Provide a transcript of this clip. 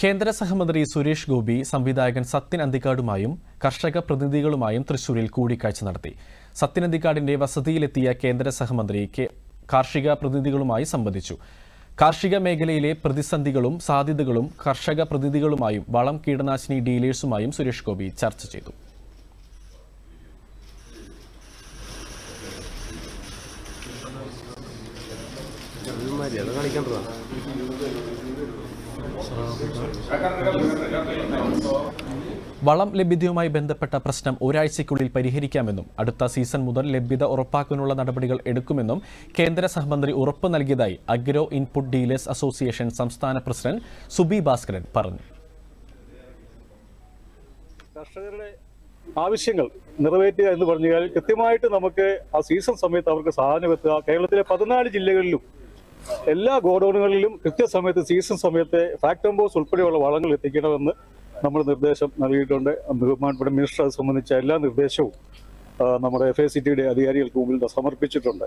കേന്ദ്ര സഹമന്ത്രി സുരേഷ് ഗോപി സംവിധായകൻ സത്യൻ അന്തിക്കാടുമായും കർഷക പ്രതിനിധികളുമായും തൃശൂരിൽ കൂടിക്കാഴ്ച നടത്തി. സത്യൻ അന്തിക്കാടിന്റെ വസതിയിലെത്തിയ കേന്ദ്ര സഹമന്ത്രി കാർഷിക പ്രതിനിധികളുമായി സംബന്ധിച്ചു കാർഷിക മേഖലയിലെ പ്രതിസന്ധികളും സാധ്യതകളും കർഷക പ്രതിനിധികളുമായും വളം കീടനാശിനി ഡീലേഴ്സുമായും സുരേഷ് ഗോപി ചർച്ച ചെയ്തു. വളം ലഭ്യതയുമായി ബന്ധപ്പെട്ട പ്രശ്നം ഒരാഴ്ചയ്ക്കുള്ളിൽ പരിഹരിക്കാമെന്നും അടുത്ത സീസൺ മുതൽ ലഭ്യത ഉറപ്പാക്കാനുള്ള നടപടികൾ എടുക്കുമെന്നും കേന്ദ്ര സഹമന്ത്രി ഉറപ്പ് നൽകിയതായി അഗ്രോ ഇൻപുട്ട് ഡീലേഴ്സ് അസോസിയേഷൻ സംസ്ഥാന പ്രസിഡന്റ് സുബി ഭാസ്കരൻ പറഞ്ഞു. കർഷകരുടെ ആവശ്യങ്ങൾ നിറവേറ്റുക എന്ന് പറഞ്ഞു കഴിഞ്ഞാൽ കൃത്യമായിട്ട് നമുക്ക് ആ സീസൺ സമയത്ത് അവർക്ക് സാധനം എത്തുക. കേരളത്തിലെ പതിനാല് ജില്ലകളിലും എല്ലാ ഗോഡൌണുകളിലും കൃത്യസമയത്ത് സീസൺ സമയത്ത് ഫാക്ടംബോസ് ഉൾപ്പെടെയുള്ള വളങ്ങൾ എത്തിക്കണമെന്ന് നമ്മൾ നിർദ്ദേശം നൽകിയിട്ടുണ്ട്. ബഹുമാനപ്പെട്ട മിനിസ്റ്റർ സംബന്ധിച്ച എല്ലാ നിർദ്ദേശവും നമ്മുടെ എഫ് എ സി ടിയുടെ അധികാരികൾക്ക് മുമ്പിൽ സമർപ്പിച്ചിട്ടുണ്ട്.